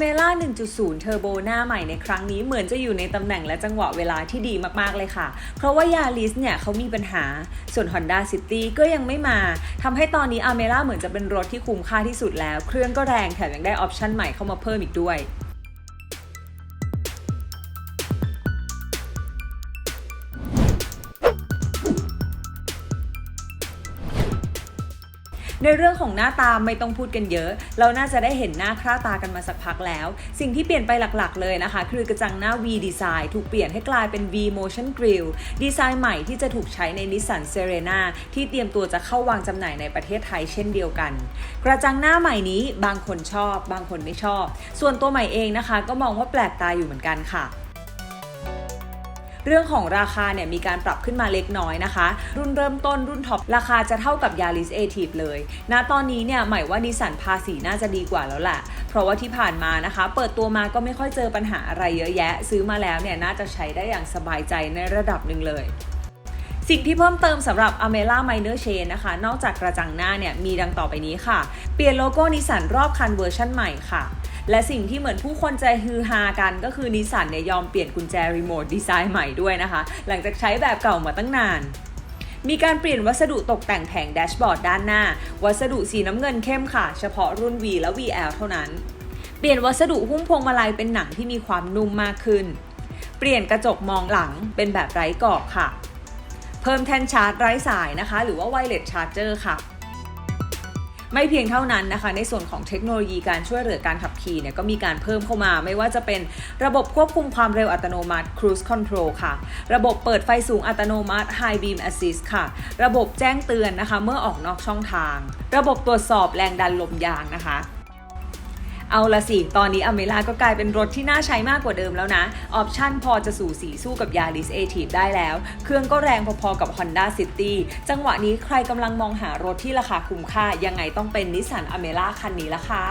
m e r a 1.0 Turbo หน้าใหม่ในครั้งนี้เหมือนจะอยู่ในตำแหน่งและจังหวะเวลาที่ดีมากๆเลยค่ะ เพราะว่า Yaris เนี่ยเขามีปัญหา ส่วน Honda City ก็ยังไม่มาทำให้ตอนนี้ a m e r a เหมือนจะเป็นรถที่คุ้มค่าที่สุดแล้ว เครื่องก็แรงแถมยังได้ออปชั่นใหม่เข้ามาเพิ่มอีกด้วย ในเรื่องของหน้าตาไม่ต้องพูดกันเยอะ เราน่าจะได้เห็นหน้าค่าตากันมาสักพักแล้ว สิ่งที่เปลี่ยนไปหลักๆ เลยนะคะ คือกระจังหน้า V Design ถูกเปลี่ยนให้กลายเป็น V Motion Grill ดีไซน์ใหม่ที่จะถูกใช้ใน Nissan Serena ที่เตรียมตัวจะเข้าวางจำหน่ายในประเทศไทยเช่นเดียวกัน กระจังหน้าใหม่นี้บางคนชอบ บางคนไม่ชอบ ส่วนตัวใหม่เองนะคะ ก็มองว่าแปลกตาอยู่เหมือนกันค่ะ เรื่องของราคาเนี่ยมีการปรับขึ้นมาเล็กน้อยนะคะ รุ่นเริ่มต้นรุ่นท็อปราคาจะเท่ากับ Yaris a t i v e เลยณตอนนี้เนี่ยหมายว่านิสสันภาษีน่าจะดีกว่าแล้วแหละเพราะว่าที่ผ่านมานะคะ เปิดตัวมาก็ไม่ค่อยเจอปัญหาอะไรเยอะแยะ ซื้อมาแล้วเนี่ยน่าจะใช้ได้อย่างสบายใจในระดับหนึ่งเลยสิ่งที่เพิ่มเติมสำหรับ a m e l a Minor Chain นะคะ นอกจากกระจังหน้าเนี่ยมีดังต่อไปนี้ค่ะ เปลี่ยนโลโก้นิสสันรอบคันเวอร์ชั่นใหม่ค่ะ และสิ่งที่เหมือนผู้คนใจฮือฮากันก็คือนิสสันเนี่ยยอมเปลี่ยนกุญแจรีโมทดีไซน์ใหม่ด้วยนะคะ หลังจากใช้แบบเก่ามาตั้งนานมีการเปลี่ยนวัสดุตกแต่งแผงแดชบอร์ดด้านหน้า วัสดุสีน้ำเงินเข้มค่ะ เฉพาะรุ่น V และ VL เท่านั้น เปลี่ยนวัสดุหุ้มพวงมาลัยเป็นหนังที่มีความนุ่มมากขึ้น เปลี่ยนกระจกมองหลังเป็นแบบไร้กรอบค่ะ เพิ่มแท่นชาร์จไร้สายนะคะ หรือว่าไวเลสชาร์จเจอร์ค่ะ ไม่เพียงเท่านั้นนะคะ ในส่วนของเทคโนโลยีการช่วยเหลือการขับขี่เนี่ยก็มีการเพิ่มเข้ามาไม่ว่าจะเป็นระบบควบคุมความเร็วอัตโนมัติ Cruise Control ค่ะ ระบบเปิดไฟสูงอัตโนมัติ High Beam Assist ค่ะ ระบบแจ้งเตือนนะคะ เมื่อออกนอกช่องทาง ระบบตรวจสอบแรงดันลมยางนะคะ เอาละสิ ตอนนี้อเมล่าก็กลายเป็นรถที่น่าใช้มากกว่าเดิมแล้วนะ ออปชันพอจะสู่สีสู้กับยาริสเอทีฟได้แล้ว เครื่องก็แรงพอๆกับ Honda City จังหวะนี้ใครกำลังมองหารถที่ราคาคุ้มค่า ยังไงต้องเป็นนิสสันอเมล่าคันนี้ละค่ะ